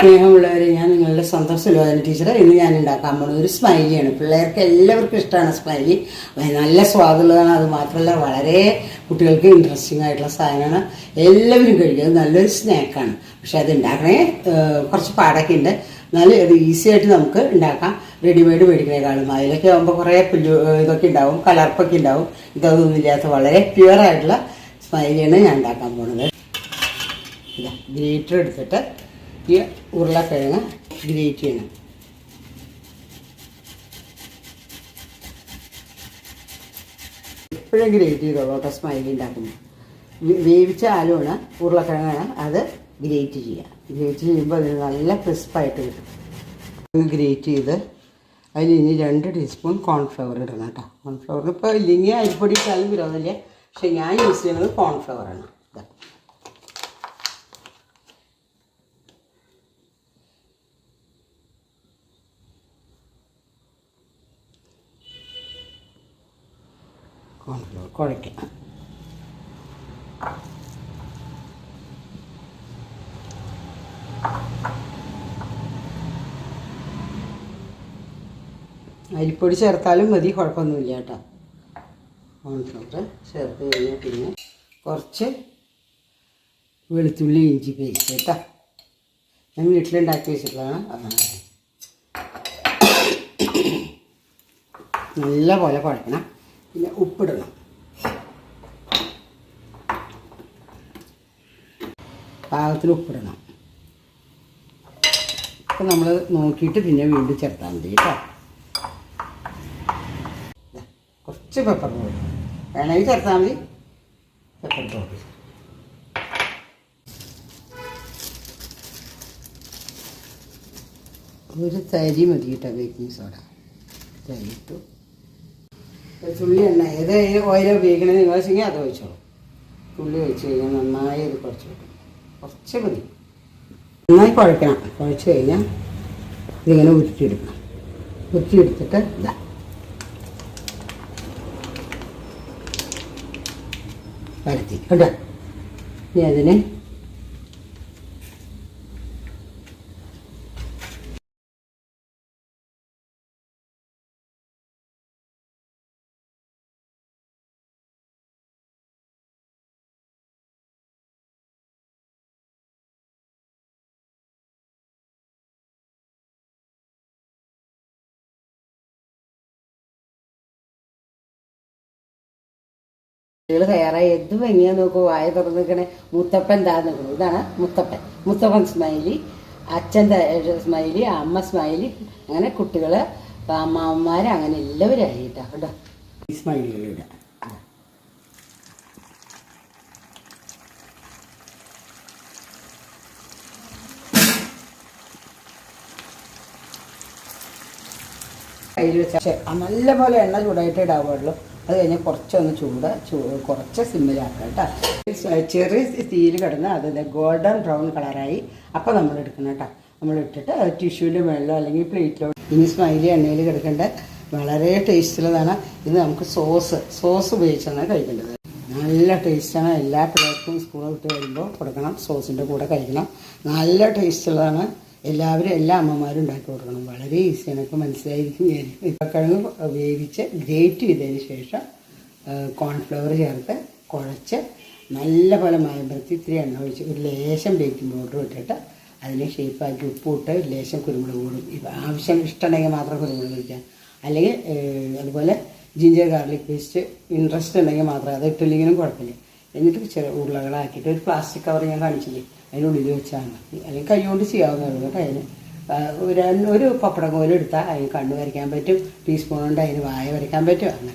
സ്നേഹമുള്ളവരെ ഞാൻ നിങ്ങളുടെ സ്വന്തം സുലോചന ടീച്ചർ ഇന്ന് ഞാൻ ഉണ്ടാക്കാൻ പോകുന്നത് ഒരു സ്മൈലിയാണ്. പിള്ളേർക്ക് എല്ലാവർക്കും ഇഷ്ടമാണ് സ്മൈലി. നല്ല സ്വാദുള്ളതാണ്. അത് മാത്രമല്ല വളരെ കുട്ടികൾക്ക് ഇൻട്രസ്റ്റിംഗ് ആയിട്ടുള്ള സാധനമാണ്. എല്ലാവരും കഴിക്കുന്നത് നല്ലൊരു സ്നാക്കാണ് പക്ഷെ അത് ഉണ്ടാക്കണേ കുറച്ച് പാടൊക്കെ ഉണ്ട് എന്നാലും അത് ഈസി ആയിട്ട് നമുക്ക് ഉണ്ടാക്കാം. റെഡിമെയ്ഡ് മേടിക്കുന്നേക്കാളും. അതിലൊക്കെ ആകുമ്പോൾ കുറേ പുല്ലു ഇതൊക്കെ ഉണ്ടാവും. കലർപ്പൊക്കെ ഉണ്ടാവും. ഇതൊന്നും ഇല്ലാത്ത വളരെ പ്യുവർ ആയിട്ടുള്ള സ്മൈലിയാണ് ഞാൻ ഉണ്ടാക്കാൻ പോകുന്നത്. ഗ്രേറ്റർ എടുത്തിട്ട് ഈ ഉരുളക്കിഴങ്ങ് ഗ്രേറ്റ് ചെയ്യണം. എപ്പോഴും ഗ്രേറ്റ് ചെയ്തോളൂ കേട്ടോ സ്മൈലി ഉണ്ടാക്കുമ്പോൾ. വേവിച്ച ആലുവാണ് ഉരുളക്കിഴങ്ങാണ് അത് ഗ്രേറ്റ് ചെയ്യുക. ഗ്രേറ്റ് ചെയ്യുമ്പോൾ അതിന് നല്ല ക്രിസ്പായിട്ട് കിട്ടും. ഗ്രേറ്റ് ചെയ്ത് അതിൽ ഇനി രണ്ട് ടീസ്പൂൺ കോൺഫ്ലവർ ഇടണം കേട്ടോ. കോൺഫ്ലവർ ഇപ്പോൾ ഇല്ലെങ്കിൽ അരിപ്പൊടി ഇട്ടാലും വിരോധമില്ല. പക്ഷെ ഞാൻ യൂസ് ചെയ്യുന്നത് കോൺഫ്ലവറാണ് ഇതാ കോൺഫ്ലവർ കുഴയ്ക്കാം. അരിപ്പൊടി ചേർത്താലും മതി കുഴപ്പമൊന്നുമില്ല കേട്ടോ. കോൺഫ്ലവർ ചേർത്ത് കഴിഞ്ഞാൽ പിന്നെ കുറച്ച് വെളുത്തുള്ളി ഇഞ്ചി പേസ്റ്റ് കേട്ടോ. ഞാൻ വീട്ടിലുണ്ടാക്കി വെച്ചിട്ടുള്ളതാണ് നല്ല പോലെ കുഴക്കണം. പിന്നെ ഉപ്പിടണം. പാകത്തിന് ഉപ്പിടണം. അപ്പം നമ്മൾ നോക്കിയിട്ട് പിന്നെ വീണ്ടും ചേർത്താൽ മതി കേട്ടോ. കുറച്ച് പെപ്പർ പൊടി വേണമെങ്കിൽ ചേർത്താൽ മതി. പെപ്പർ പൊടി ഒരു തരി മതി കേട്ടോ ബേക്കിംഗ് സോഡ തരി ഇട്ടു. ഒരു തുള്ളി എണ്ണ ഏത് ഓയില ഉപയോഗിക്കണത് നിങ്ങൾ വെച്ചെങ്കിൽ അത് ഒഴിച്ചോളൂ തുള്ളി ഒഴിച്ച് കഴിഞ്ഞാൽ നന്നായി ഇത് കുറച്ച് വെക്കും കുറച്ച് മതി. നന്നായി കുഴക്കണം. കുഴച്ച് കഴിഞ്ഞാൽ ഇതിങ്ങനെ ഉരുട്ടിയെടുക്കണം. ഉരുട്ടിയെടുത്തിട്ട് ഇതാ. പരത്തി കേട്ടോ ഇനി അതിനെ കുട്ടികൾ തയ്യാറായി. എന്ത് ഭംഗിയാ നോക്കൂ. വായ തുറന്ന് നിൽക്കണേ മുത്തപ്പൻ താ നിൽക്കണം ഇതാണ് മുത്തപ്പൻ. മുത്തപ്പൻ സ്മൈലി അച്ഛന്റെ സ്മൈലി അമ്മ സ്മൈലി അങ്ങനെ കുട്ടികൾ അമ്മാവന്മാർ അങ്ങനെ എല്ലാവരും ആയിട്ടാ. കേട്ടോ സ്മൈലി കയ്യിൽ വെച്ചാൽ നല്ല പോലെ എണ്ണ ചൂടായിട്ട് ഇടാവുള്ളൂ. അത് കഴിഞ്ഞ് കുറച്ചൊന്ന് ചൂട് കുറച്ച് സിമ്മിലാക്കുക കേട്ടോ ചെറിയ തീയിൽ കിടന്ന് അത് ഗോൾഡൻ ബ്രൗൺ കളറായി അപ്പം നമ്മൾ എടുക്കണം കേട്ടോ. നമ്മൾ ഇട്ടിട്ട് ടിഷ്യൂവിന്റെ മുകളിലോ അല്ലെങ്കിൽ പ്ലേറ്റിലോ. ഇനി സ്മൈലി എണ്ണയിൽ കിടക്കേണ്ട വളരെ ടേസ്റ്റുള്ളതാണ് ഇത് നമുക്ക് സോസ് സോസ് ഉപയോഗിച്ചാണ് കഴിക്കേണ്ടത്. നല്ല ടേസ്റ്റാണ്. എല്ലാ പിള്ളേർക്കും സ്കൂളിൽ വിട്ട് വരുമ്പോൾ കൊടുക്കണം. സോസിന്റെ കൂടെ കഴിക്കണം. നല്ല ടേസ്റ്റുള്ളതാണ്. എല്ലാവരും എല്ലാ അമ്മമാരും ഉണ്ടാക്കി കൊടുക്കണം. വളരെ ഈസി ഇപ്പോൾ മനസ്സിലായിരിക്കും ഞാൻ കിഴങ്ങ് വേവിച്ച് ഗ്രേറ്റ് ചെയ്തതിന് ശേഷം കോൺഫ്ലവർ ചേർത്ത് കുഴച്ച് നല്ല പോലെ മയമ്പരത്തി ഇത്തിരി എണ്ണ ഒഴിച്ച് ഒരു ലേശം ബേക്കിംഗ് പൗഡർ ഇട്ടിട്ട് അതിനെ ഷേപ്പാക്കി ഉപ്പിട്ട് ലേശം കുരുമുളക് കൂടും ഇപ്പം ആവശ്യം ഇഷ്ടമുണ്ടെങ്കിൽ മാത്രം കുരുമുളക് ഒഴിക്കാം അല്ലെങ്കിൽ അതുപോലെ ജിഞ്ചർ ഗാർലിക് പേസ്റ്റ് ഇൻട്രസ്റ്റ് ഉണ്ടെങ്കിൽ മാത്രം. അത് ഇട്ടില്ലെങ്കിലും കുഴപ്പമില്ല. എന്നിട്ട് ചെറിയ ഉരുളകളാക്കിയിട്ട് ഒരു പ്ലാസ്റ്റിക് കവർ ഞാൻ കാണിച്ചില്ലേ? അതിനുള്ളിൽ വെച്ചാൽ മതി അല്ലെങ്കിൽ കൈ കൊണ്ട് ചെയ്യാവുന്നതാണ് കേട്ടോ അതിന്. ഒരു ഒരു പപ്പടം കോലെടുത്താൽ അതിന് കണ്ണ് വരയ്ക്കാൻ പറ്റും ടീസ്പൂൺ കൊണ്ട് അതിന് വായ വരയ്ക്കാൻ പറ്റും അങ്ങനെ.